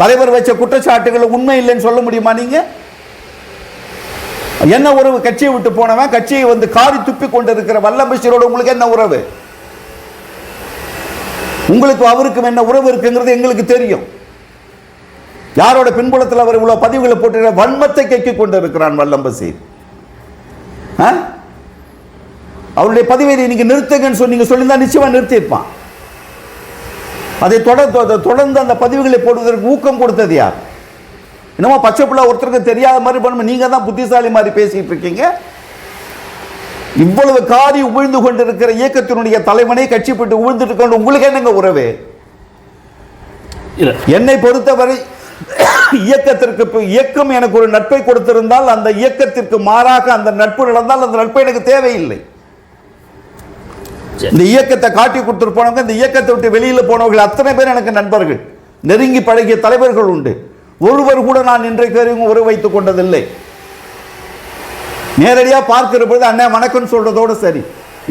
தலைவர் வச்ச குற்றச்சாட்டுகள் உண்மை இல்லைன்னு சொல்ல முடியுமா நீங்கள் என்ன உறவு? கட்சியை விட்டு போனவன் கட்சியை வந்து காரி துப்பி கொண்டு இருக்கிற உங்களுக்கு என்ன உறவு? உங்களுக்கு அவருக்கும் என்ன உறவு இருக்குங்கிறது எங்களுக்கு தெரியும். யாரோட பின்புலத்தில் அவர் இவ்வளவு பதிவுகளை போட்டு வன்மத்தை கேட்கிக் கொண்டு இருக்கிறான் வல்லம்பசீர் ஆ? அவருடைய பதிவை நீங்க நிறுத்துங்கன்னு சொன்னீங்க சொல்லியிருந்தா நிச்சயமா நிறுத்தியிருப்பான். அதை தொடர்ந்து தொடர்ந்து அந்த பதிவுகளை போடுவதற்கு ஊக்கம் கொடுத்தது யார்? என்னமோ பச்சை பிள்ளை ஒருத்தருக்கு தெரியாத மாதிரி பண்ணும் நீங்க தான் புத்திசாலி மாதிரி பேசிட்டு இருக்கீங்க. இவ்வளவு காரி உமிழ்ந்து கொண்டிருக்கிற இயக்கத்தினுடைய தலைவனை கட்சி போட்டு உமிழ்ந்துட்டு கொண்டு உங்களுக்கு என்னங்க உறவு? என்னை பொறுத்தவரை இயக்கத்திற்கு இயக்கம் எனக்கு ஒரு நட்பை கொடுத்திருந்தால் அந்த இயக்கத்திற்கு மாறாக அந்த நட்பு நடந்தால் அந்த நட்பு எனக்கு தேவையில்லை. இந்த இயக்கத்தை காட்டி கொடுத்துட்டு போனவங்க இந்த இயக்கத்தை விட்டு வெளியில போனவர்கள் அத்தனை பேர் எனக்கு நண்பர்கள். நெருங்கி பழகிய தலைவர்கள் உண்டு. ஒருவர் கூட நான் இன்றைக்கு வரைக்கும் உறவு வைத்துக் கொண்டதில்லை. நேரடியாக பார்க்கிற பொழுது அண்ணன் வணக்கம் சொல்றதோட சரி.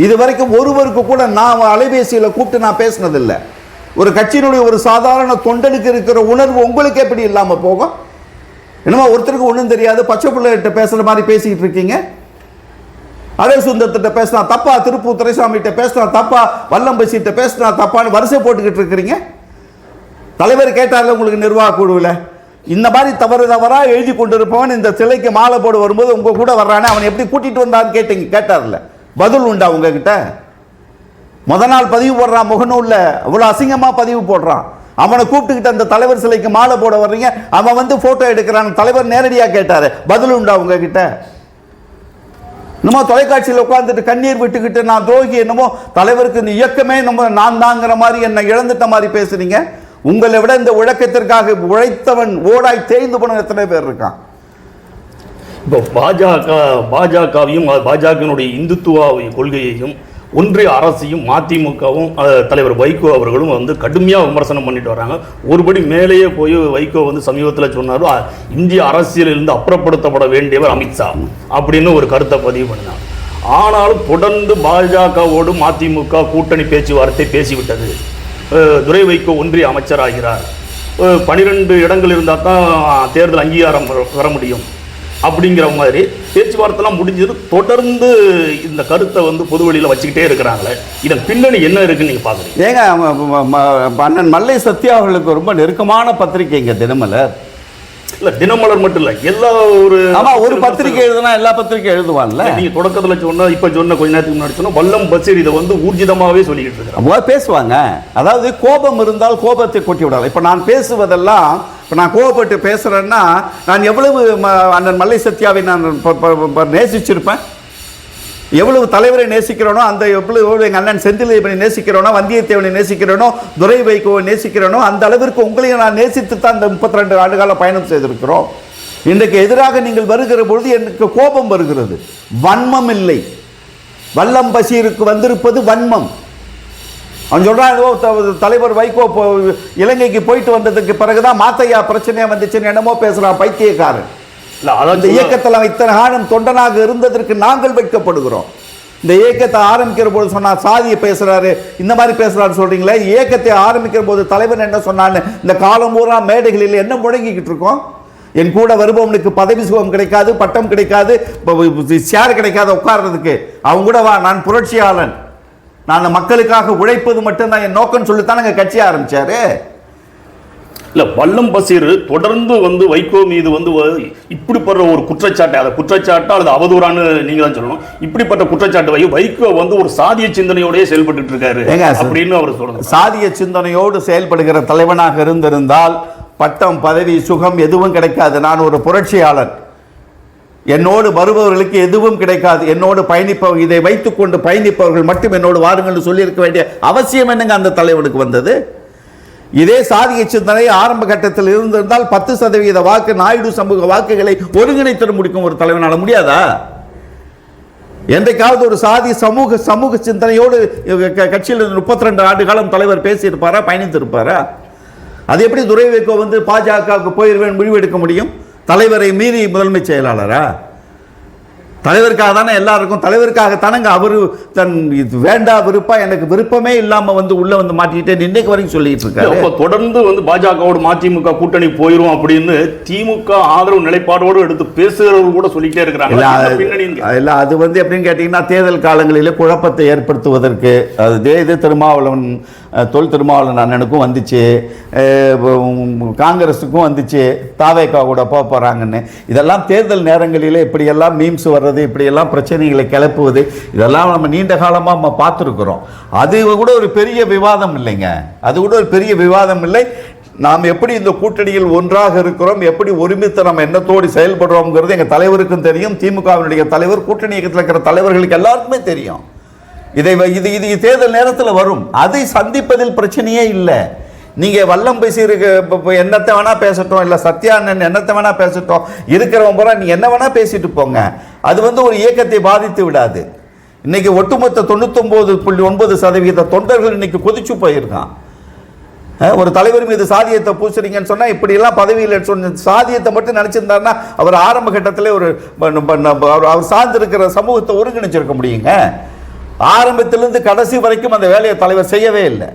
இது வரைக்கும் ஒருவருக்கு கூட நான் அலைபேசியில் கூப்பிட்டு நான் பேசினதில்லை. ஒரு கட்சியினுடைய ஒரு சாதாரண தொண்டனுக்கு இருக்கிற உணர்வு உங்களுக்கு எப்படி இல்லாமல் போகும்? என்னமோ ஒருத்தருக்கு ஒன்றும் தெரியாது. பச்சை பிள்ளைகிட்ட பேசுகிற மாதிரி பேசிக்கிட்டு இருக்கீங்க. அரை சுந்தரத்திட்ட பேசினா தப்பா திருப்பூர் துரைசாமிகிட்ட பேசினா தப்பா வல்லம்பசிட்ட பேசினா தப்பான்னு வரிசை போட்டுக்கிட்டு இருக்கிறீங்க. தலைவர் கேட்டார்ல உங்களுக்கு நிர்வாக குழுவில்? இந்த மாதிரி தவறு தவறாக எழுதி கொண்டிருப்பவன் இந்த சிலைக்கு மாலை போட வரும்போது உங்க கூட வர்றானே அவனை எப்படி கூட்டிட்டு வந்தான்னு கேட்டீங்க கேட்டார்ல. பதில் உண்டா உங்ககிட்ட? முத நாள் பதிவு போடுறான் முகநூலில் அவ்வளோ அசிங்கமாக பதிவு போடுறான். அவனை கூப்பிட்டுக்கிட்டு அந்த தலைவர் சிலைக்கு மாலை போட வர்றீங்க அவன் வந்து ஃபோட்டோ எடுக்கிறான் தலைவர் நேரடியாக கேட்டார். பதில் உண்டா உங்ககிட்ட? என்னமோ தொலைக்காட்சியில் உட்காந்துட்டு கண்ணீர் விட்டுக்கிட்டு நான் துரோகி என்னமோ தலைவருக்கு இந்த இயக்கமே நம்ம நான் தாங்கிற மாதிரி என்னை இழந்துட்ட மாதிரி பேசுறீங்க. உங்களை விட இந்த உழக்கத்திற்காக உழைத்தவன் ஓடாய் தேய்ந்து போன எத்தனை பேர் இருக்கான்? இப்போ பாஜக பாஜகவையும் பாஜகவினுடைய இந்துத்துவ கொள்கையையும் ஒன்றிய அரசையும் மதிமுகவும் தலைவர் வைகோ அவர்களும் வந்து கடுமையாக விமர்சனம் பண்ணிட்டு வராங்க. ஒருபடி மேலேயே போய் வைகோ வந்து சமீபத்தில் சொன்னார் இந்திய அரசியலிருந்து அப்புறப்படுத்தப்பட வேண்டியவர் அமித்ஷா அப்படின்னு ஒரு கருத்தை பதிவு பண்ணார் ஆனாலும் தொடர்ந்து பாஜகவோடு மதிமுக கூட்டணி பேச்சுவார்த்தை பேசிவிட்டது. துரை வைகோ ஒன்றிய அமைச்சராகிறார். பனிரெண்டு இடங்கள் இருந்தால் தான் தேர்தல் அங்கீகாரம் வர- வர முடியும். அப்படிங்கிற மாதிரி பேச்சுவார்த்தைலாம் முடிஞ்சது. தொடர்ந்து இந்த கருத்தை வந்து பொதுவெளியில் வச்சுக்கிட்டே இருக்கிறாங்களே. இதன் பின்னணி என்ன இருக்குன்னு நீங்கள் பார்க்குறீங்க ஏங்க ம- ம- அண்ணன் மல்லை சத்யா அவர்களுக்கு ரொம்ப நெருக்கமான பத்திரிகைங்க தினமலர். இல்லை தினமலர் மட்டும் இல்லை எல்லா ஒரு ஆமா ஒரு பத்திரிகை எழுதுனா எல்லா பத்திரிகை எழுதுவான்ல? நீங்க தொடக்கத்துல சொன்ன இப்ப சொன்ன கொஞ்ச நேரத்துக்கு முன்னாடி சொன்ன வல்லம் பசீர் இதை வந்து ஊர்ஜிதமாவே சொல்லிக்கிட்டு இருக்கிறாங்க அவங்க பேசுவாங்க. அதாவது கோபம் இருந்தால் கோபத்தை கொட்டி விடலாம் இப்போ நான் பேசுவதெல்லாம் இப்போ நான் கோபப்பட்டு பேசுறேன்னா நான் எவ்வளவு ம- அண்ணன் மல்லை சத்யாவை நான் நேசிச்சிருப்பேன்? எவ்வளவு தலைவரை நேசிக்கிறோனோ அந்த எவ்வளவு எங்கள் அண்ணன் செந்திலை நேசிக்கிறோனோ வந்தியத்தேவனை நேசிக்கிறோனோ துரை வைகோவை நேசிக்கிறோனோ அந்த அளவிற்கு உங்களையும் நான் நேசித்து தான் இந்த முப்பத்தி ரெண்டு ஆண்டுகால பயணம் செய்திருக்கிறோம். இன்றைக்கு எதிராக நீங்கள் வருகிற பொழுது எனக்கு கோபம் வருகிறது. வன்மம் இல்லை. வல்லம் பசீருக்கு வந்திருப்பது வன்மம். அவன் சொல்கிறான் தலைவர் வைகோ இலங்கைக்கு போயிட்டு வந்ததுக்கு பிறகுதான் மாத்தையா பிரச்சனையாக வந்துச்சுன்னு என்னமோ பேசுகிறான் பைத்தியக்காரன். சொல்ல- இயக்கத்தில் இத்தனை காலம் தொண்டனாக இருந்ததற்கு நாங்கள் வெட்கப்படுகிறோம் இந்த இயக்கத்தை ஆரம்பிக்கிற போது சொன்னார் சாதியை பேசுறாரு இந்த மாதிரி பேசுறாரு சொல்றீங்களே இயக்கத்தை ஆரம்பிக்கிற போது தலைவர் என்ன சொன்னான்னு இந்த காலம் பூரா மேடைகளில் என்ன முழங்கிக்கிட்டு இருக்கோம்? என் கூட வருபவனுக்கு பதவி சுகம் கிடைக்காது பட்டம் கிடைக்காது சேர் கிடைக்காது உட்கார்றதுக்கு. அவங்க கூட வா நான் புரட்சியாளன். நான் மக்களுக்காக உழைப்பது மட்டும்தான் என் நோக்கம் சொல்லித்தான் நாங்கள் கட்சி ஆரம்பிச்சாரு. இல்ல வல்லம் பசீர் தொடர்ந்து வந்து வைகோ மீது வந்து இப்படிப்பட்ட ஒரு குற்றச்சாட்டு அதை குற்றச்சாட்டா அல்லது அவதூறான்னு நீங்க தான் சொல்லணும். இப்படிப்பட்ட குற்றச்சாட்டு வை வைகோ வந்து ஒரு சாதிய சிந்தனையோடய செயல்பட்டு இருக்காரு. அப்படின்னு அவர் சொல்றாரு சாதிய சிந்தனையோடு செயல்படுகிற தலைவனாக இருந்திருந்தால் பட்டம் பதவி சுகம் எதுவும் கிடைக்காது. நான் ஒரு புரட்சியாளன். என்னோடு வருபவர்களுக்கு எதுவும் கிடைக்காது. என்னோடு பயணிப்பவர் இதை வைத்துக்கொண்டு பயணிப்பவர்கள் மட்டும் என்னோடு வாருங்கள் சொல்லியிருக்க வேண்டிய அவசியம் என்னங்க அந்த தலைவனுக்கு வந்தது? இதே சாதிய சிந்தனை ஆரம்ப கட்டத்தில் இருந்திருந்தால் பத்து சதவீத வாக்கு நாயுடு சமூக வாக்குகளை ஒருங்கிணைத்து முடிக்கும் ஒரு தலைவனால முடியாதா? என்றைக்காவது ஒரு சாதி சமூக சமூக சிந்தனையோடு க- கட்சியில் முப்பத்தி ரெண்டு ஆண்டு காலம் தலைவர் பேசியிருப்பாரா பயணித்திருப்பாரா? அது எப்படி துரை வைகோ வந்து பாஜகவுக்கு போயிருவேன் முடிவெடுக்க முடியும்? தலைவரை மீறி முதன்மை செயலாளரா? தலைவருக்காக தானே எல்லாருக்கும் தலைவருக்காக தானங்க அவரு தன் இது வேண்டா விருப்பம் எனக்கு விருப்பமே இல்லாம வந்து உள்ள வந்து மாட்டிக்கிட்டே இன்னைக்கு வரைக்கும் சொல்லிட்டு இருக்காரு. அப்ப தொடர்ந்து வந்து பாஜகவோட மதிமுக கூட்டணி போயிரும் அப்படின்னு திமுக ஆதரவு நிலைப்பாடோடு எடுத்து பேசுறவங்க கூட சொல்லிட்டே இருக்கிறாங்க. இல்ல, அது- வந்து எப்படின்னு கேட்டீங்கன்னா தேர்தல் காலங்களிலே குழப்பத்தை ஏற்படுத்துவதற்கு அது இதே இது திருமாவளவன் தொல் திருமாவளவன் அண்ணனுக்கும் வந்துச்சு. காங்கிரஸுக்கும் வந்துச்சு. தாவேக்கா கூட போக போகிறாங்கன்னு இதெல்லாம் தேர்தல் நேரங்களில் இப்படியெல்லாம் மீம்ஸ் வர்றது இப்படியெல்லாம் பிரச்சனைகளை கிளப்புவது இதெல்லாம் நம்ம நீண்ட காலமாக நம்ம பார்த்துருக்குறோம். அது கூட ஒரு பெரிய விவாதம் இல்லைங்க. அது கூட ஒரு பெரிய விவாதம் இல்லை. நாம் எப்படி இந்த கூட்டணியில் ஒன்றாக இருக்கிறோம் எப்படி ஒருமித்த நம்ம எண்ணத்தோடு செயல்படுறோம்ங்கிறது எங்கள் தலைவருக்கும் தெரியும். திமுகவினுடைய தலைவர் கூட்டணி இயக்கத்தில் இருக்கிற தலைவர்களுக்கு எல்லாருக்குமே தெரியும். இதை வ- இது இது தேர்தல் நேரத்தில் வரும். அதை சந்திப்பதில் பிரச்சனையே இல்லை. நீங்கள் வல்லம் பேசியிருக்க இப்ப- என்னத்தை வேணால் பேசட்டும் இல்லை சத்யானன் என்னத்தை வேணால் பேசட்டும் இருக்கிறவன் பூரா நீ என்ன வேணால் பேசிட்டு போங்க. அது வந்து ஒரு இயக்கத்தை பாதித்து விடாது. இன்னைக்கு ஒட்டுமொத்த தொண்ணூத்தொம்பது புள்ளி ஒன்பது சதவீத தொண்டர்கள் இன்னைக்கு கொதிச்சு போயிருக்கான். ஒரு தலைவர் மீது சாதியத்தை பூசுறீங்கன்னு சொன்னால் இப்படிலாம் பதவியில் சொன்ன சாதியத்தை மட்டும் நினச்சிருந்தாருன்னா அவர் ஆரம்ப கட்டத்தில் ஒரு அவர் அவர் சார்ந்திருக்கிற சமூகத்தை ஒருங்கிணைச்சிருக்க முடியுங்க. ஆரம்பத்திலிருந்து கடைசி வரைக்கும் அந்த வேலையை தலைவர் செய்யவே இல்லை.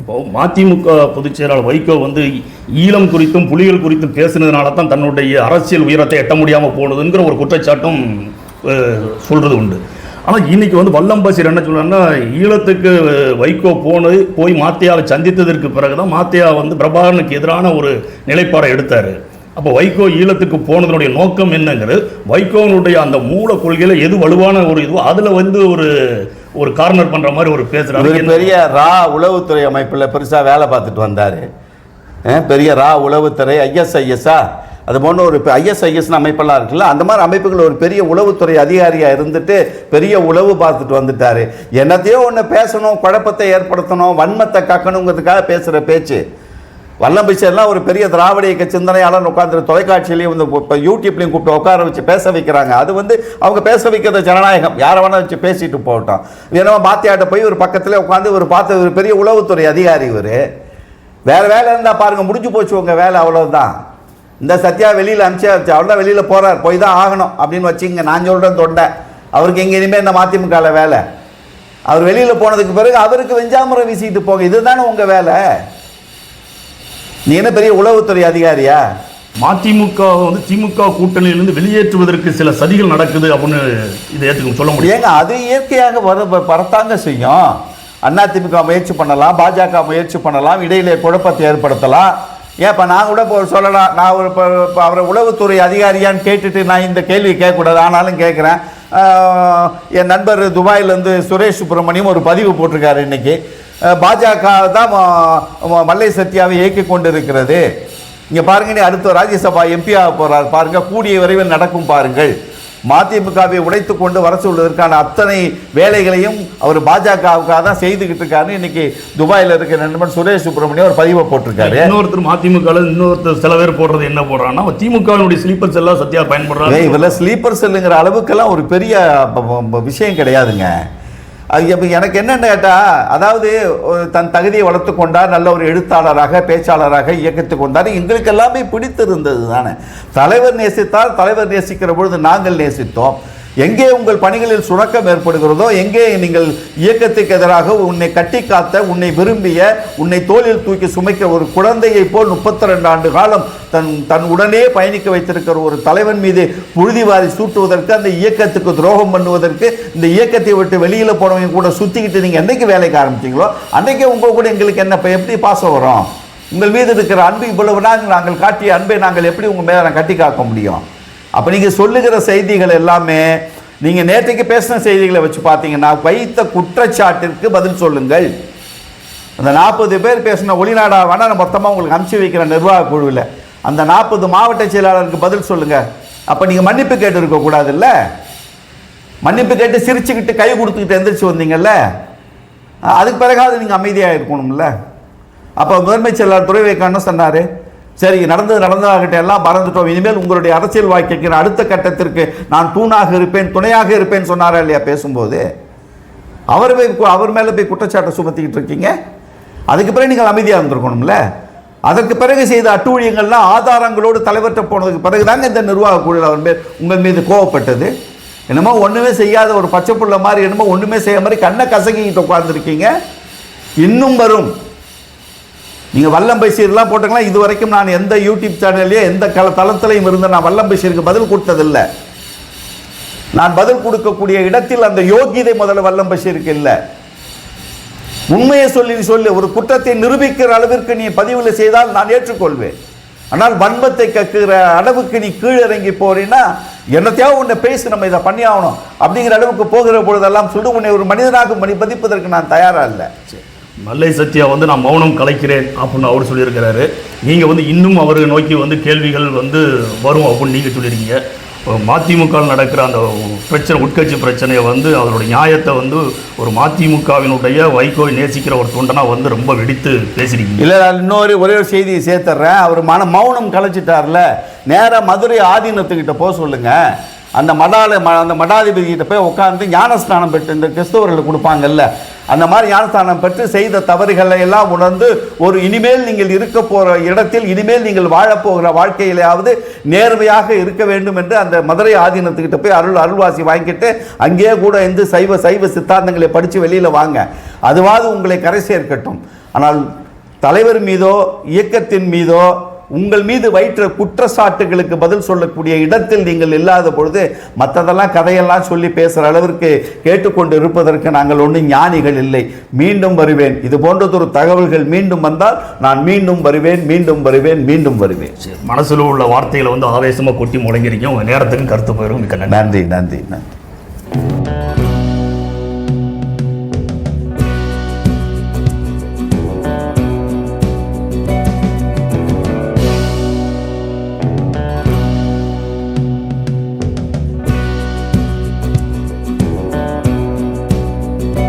இப்போ மதிமுக பொதுச் செயலாளர் வைகோ வந்து ஈழம் குறித்தும் புலிகள் குறித்தும் பேசினதுனால தான் தன்னுடைய அரசியல் உயரத்தை எட்ட முடியாமல் போனதுங்கிற ஒரு குற்றச்சாட்டும் சொல்கிறது சொல்றது உண்டு. ஆனால் இன்னைக்கு வந்து வல்லம்பசீர் என்ன சொல்றாருன்னா ஈழத்துக்கு வைகோ போனது போய் மாத்தியாவை சந்தித்ததற்கு பிறகு தான் மாத்தியா வந்து பிரபாகரனுக்கு எதிரான ஒரு நிலைப்பாடை எடுத்தார். அப்போ வைகோ ஈழத்துக்கு போனதனுடைய நோக்கம் என்னங்கிறது வைகோனுடைய அந்த மூல கொள்கையில எது வலுவான ஒரு இதுவோ அதுல வந்து ஒரு ஒரு கார்னர் பண்ற மாதிரி ஒரு என்ன- பெரிய ரா உளவுத்துறை அமைப்பில் பெருசா வேலை பார்த்துட்டு வந்தாரு. பெரிய ரா உளவுத்துறை ஐஎஸ்ஐஎஸ்ஸா அது போன்ற ஒரு ஐஎஸ்ஐஎஸ்னு அமைப்பெல்லாம் இருக்குல்ல அந்த மாதிரி அமைப்புகள் ஒரு பெரிய உளவுத்துறை அதிகாரியா இருந்துட்டு பெரிய உளவு பார்த்துட்டு வந்துட்டாரு. என்னத்தையோ ஒன்று பேசணும் குழப்பத்தை ஏற்படுத்தணும் வன்மத்தை கக்கணுங்கிறதுக்காக பேசுற பேச்சு. வல்லம்பிச்சர்லாம் ஒரு பெரிய திராவிட இயக்க சிந்தனையாளர் உட்காந்து தொலைக்காட்சியிலையும் வந்து இப்போ யூடியூப்லையும் கூப்பிட்டு உட்கார வச்சு பேச வைக்கிறாங்க. அது வந்து அவங்க பேச வைக்கிறது ஜனநாயகம். யாரை வேணால் வச்சு பேசிட்டு போகட்டும். ஏன்னா பாத்தியாட்ட போய் ஒரு பக்கத்தில் உட்காந்து ஒரு பார்த்து ஒரு பெரிய உளவுத்துறை அதிகாரி இவர். வேறு வேலை இருந்தால் பாருங்கள் முடிஞ்சு போச்சு உங்கள் வேலை அவ்வளோதான் இந்த சத்யா வெளியில அனுப்பிச்சு அவ்வளோதான் வெளியில் போகிறார் போய் தான் ஆகணும் அப்படின்னு வச்சுங்க நான் சொல்கிறேன் தொண்டை. அவருக்கு எங்க இனிமேல் இந்த மதிமுகல வேலை. அவர் வெளியில் போனதுக்கு பிறகு அவருக்கு வெஞ்சாமரம் வீசிட்டு போங்க இதுதானே உங்கள் வேலை. நீ என்ன பெரிய உளவுத்துறை அதிகாரியா? மதிமுக வந்து திமுக கூட்டணியிலிருந்து வெளியேற்றுவதற்கு சில சதிகள் நடக்குது அப்படின்னு இதை ஏற்றுக்க சொல்ல முடியும். ஏங்க அது இயற்கையாக வர வரத்தாங்க செய்யும். அதிமுக முயற்சி பண்ணலாம் பாஜக முயற்சி பண்ணலாம் இடையிலே குழப்பத்தை ஏற்படுத்தலாம். ஏன் இப்போ நான் கூட இப்போ சொல்லலாம் நான் ஒரு இப்போ அவரை உளவுத்துறை அதிகாரியான்னு கேட்டுட்டு நான் இந்த கேள்வி கேட்கக்கூடாது ஆனாலும் கேட்குறேன். என் நண்பர் துபாயிலேருந்து சுரேஷ் சுப்பிரமணியம் ஒரு பதிவு போட்டிருக்காரு இன்னைக்கு. ஆஹ், பாஜக தான் மல்லை சத்யாவை இயக்கி கொண்டிருக்கிறது. இங்க பாருங்க நீ அடுத்த ராஜ்யசபா எம்பி ஆக போறார். பாருங்க கூடிய விரைவில் நடக்கும் பாருங்கள். மதிமுகவை உடைத்து கொண்டு வர சொல்வதற்கான அத்தனை வேலைகளையும் அவர் பாஜகவுக்காக தான் செய்துகிட்டு இருக்காருன்னு இன்னைக்கு துபாயில் இருக்கிற நண்பன் சுரேஷ் சுப்பிரமணியம் ஒரு பதிவை போட்டிருக்காரு. இன்னொருத்தர் மதிமுக இன்னொருத்தர் சில பேர் போடுறது என்ன போடுறாங்கன்னா திமுகவினுடைய ஸ்லீப்பர்ஸ் எல்லாம் சத்யா பயன்படுறாங்க இதில் ஸ்லீப்பர் செல்லுங்கிற அளவுக்கெல்லாம் ஒரு பெரிய விஷயம் கிடையாதுங்க. அது இப்போ எனக்கு என்னென்னு கேட்டால் அதாவது தன் தகுதியை வளர்த்து கொண்டார் நல்ல ஒரு எழுத்தாளராக பேச்சாளராக இயக்கத்துக் கொண்டார். எங்களுக்கு எல்லாமே பிடித்திருந்தது தானே தலைவர் நேசித்தால் தலைவர் நேசிக்கிற பொழுது நாங்கள் நேசித்தோம். எங்கே உங்கள் பணிகளில் சுணக்கம் ஏற்படுகிறதோ எங்கே நீங்கள் இயக்கத்துக்கு எதிராக உன்னை கட்டி காத்த உன்னை விரும்பிய உன்னை தோளில் தூக்கி சுமைக்க ஒரு குழந்தையைப் போல் முப்பத்தி ரெண்டு ஆண்டு காலம் தன் தன் உடனே பயணிக்க வைத்திருக்கிற ஒரு தலைவன் மீது புழுதிவாரி சூட்டுவதற்கு அந்த இயக்கத்துக்கு துரோகம் பண்ணுவதற்கு இந்த இயக்கத்தை விட்டு வெளியில் போனவங்க கூட சுற்றிக்கிட்டு நீங்கள் என்னைக்கு வேலைக்கு ஆரம்பிச்சீங்களோ அன்றைக்கே உங்கள் கூட எங்களுக்கு என்ன எப்படி பாசம் வரும்? உங்கள் மீது இருக்கிற அன்பு இவ்வளவு நாங்கள் நாங்கள் காட்டிய அன்பை நாங்கள் எப்படி உங்கள் மேலே கட்டி காக்க முடியும்? அப்போ நீங்கள் சொல்லுகிற செய்திகள் எல்லாமே நீங்கள் நேற்றைக்கு பேசின செய்திகளை வச்சு பார்த்தீங்கன்னா வைத்த குற்றச்சாட்டிற்கு பதில் சொல்லுங்கள். அந்த நாற்பது பேர் பேசின ஒளிநாடா வேணால் நான் மொத்தமாக உங்களுக்கு அனுப்பிச்சு வைக்கிற நிர்வாக குழுவில் அந்த நாற்பது மாவட்ட செயலாளருக்கு பதில் சொல்லுங்கள் அப்போ நீங்கள் மன்னிப்பு கேட்டு இருக்கக்கூடாதுல்ல மன்னிப்பு கேட்டு சிரிச்சுக்கிட்டு கை கொடுத்துக்கிட்டு எந்திரிச்சு வந்தீங்கல்ல? அதுக்கு பிறகாவது நீங்கள் அமைதியாக இருக்கணும்ல? அப்போ முதன்மை செயலாளர் துறை வைக்கணும்னு சொன்னார். சரி நடந்தது நடந்ததாகட்டும் எல்லாம் மறந்துட்டோம். இனிமேல் உங்களுடைய அரசியல் வாழ்க்கைக்கு அடுத்த கட்டத்திற்கு நான் தூணாக இருப்பேன் துணையாக இருப்பேன் சொன்னாரா இல்லையா பேசும்போது? அவர் போய் அவர் மேலே போய் குற்றச்சாட்டை சுமத்திக்கிட்டு இருக்கீங்க. அதுக்கு பிறகு நீங்கள் அமைதியாக இருந்திருக்கணும்ல? அதற்கு பிறகு செய்த அட்டூழியங்கள்லாம் ஆதாரங்களோடு தலைவர்கிட்ட போனதுக்கு பிறகு தாங்க இந்த நிர்வாக குழு அவர் மேல் உங்கள் மீது கோவப்பட்டது. என்னமோ ஒன்றுமே செய்யாத ஒரு பச்சை புள்ள மாதிரி என்னமோ ஒன்றுமே செய்ய மாதிரி கண்ணை கசக்கிக்கிட்டு உட்காந்துருக்கீங்க இன்னும் வரும். நீங்கள் வல்லம் பஷீர்லாம் போட்டுக்கலாம். இது வரைக்கும் நான் எந்த யூடியூப் சேனல்லையோ எந்த கல தளத்திலையும் இருந்து நான் வல்லம் பஷீருக்கு பதில் கொடுத்ததில்லை. நான் பதில் கொடுக்கக்கூடிய இடத்தில் அந்த யோகிதை முதல்ல வல்லம் பஷீருக்கு இல்லை. உண்மையை சொல்லி சொல்லி. சொல்லு ஒரு குற்றத்தை நிரூபிக்கிற அளவிற்கு நீ பதிவில் செய்தால் நான் ஏற்றுக்கொள்வேன். ஆனால் வன்மத்தை கக்குற அளவுக்கு நீ கீழிறங்கி போறீன்னா என்னத்தையாவது உன்னை பேசி நம்ம இதை பண்ணி ஆகணும் அப்படிங்கிற அளவுக்கு போகிற பொழுதெல்லாம் சுடு உன்னை ஒரு மனிதனாக மணி பதிப்பதற்கு நான் தயாராக இல்லை. மல்லை சத்யா வந்து நான் மௌனம் கலைக்கிறேன் அப்படின்னு அவர் சொல்லியிருக்கிறாரு. நீங்கள் வந்து இன்னும் அவரை நோக்கி வந்து கேள்விகள் வந்து வரும் அப்படின்னு நீங்கள் சொல்லியிருக்கீங்க. மதிமுக நடக்கிற அந்த பிரச்சனை உட்கட்சி பிரச்சனையை வந்து அதனுடைய நியாயத்தை வந்து ஒரு மதிமுகவினுடைய வைகோவை நேசிக்கிற ஒரு தொண்டனா வந்து ரொம்ப வெடித்து பேசிருக்கீங்க இல்லை நான் இன்னொரு ஒரே ஒரு செய்தியை சேர்த்துறேன். அவர் மன மௌனம் கலைச்சிட்டார்ல. நேராக மதுரை ஆதீனத்துக்கிட்ட போக சொல்லுங்கள் அந்த மடால ம- அந்த மடாதிபதிகிட்ட போய் உட்காந்து ஞானஸ்தானம் பெற்று இந்த கிறிஸ்தவர்கள் கொடுப்பாங்கல்ல. அந்த மாதிரி ஞானஸ்தானம் பெற்று செய்த தவறுகளை எல்லாம் உணர்ந்து ஒரு இனிமேல் நீங்கள் இருக்க போகிற இடத்தில் இனிமேல் நீங்கள் வாழப்போகிற வாழ்க்கையிலாவது நேர்மையாக இருக்க வேண்டும் என்று அந்த மதுரை ஆதீனத்துக்கிட்ட போய் அருள் அருள்வாசி வாங்கிட்டு அங்கேயே கூட இருந்து சைவ சைவ சித்தாந்தங்களை படித்து வெளியில் வாங்க. அதுவாவது உங்களை கரை சேர்க்கட்டும். ஆனால் தலைவர் மீதோ இயக்கத்தின் மீதோ உங்கள் மீது வயிற்ற குற்றச்சாட்டுகளுக்கு பதில் சொல்லக்கூடிய இடத்தில் நீங்கள் இல்லாத பொழுது மற்றதெல்லாம் கதையெல்லாம் சொல்லி பேசுகிற அளவிற்கு கேட்டுக்கொண்டு இருப்பதற்கு நாங்கள் ஒன்றும் ஞானிகள் இல்லை. மீண்டும் வருவேன். இது போன்றதொரு தகவல்கள் மீண்டும் வந்தால் நான் மீண்டும் வருவேன் மீண்டும் வருவேன் மீண்டும் வருவேன். சரி, மனசுல உள்ள வார்த்தைகளை வந்து ஆவேசமாக கொட்டி முழங்கிருக்கீங்க உங்கள் நேரத்துக்கு கருத்து போயிடும் மிக்க நன்றி நன்றி நன்றி.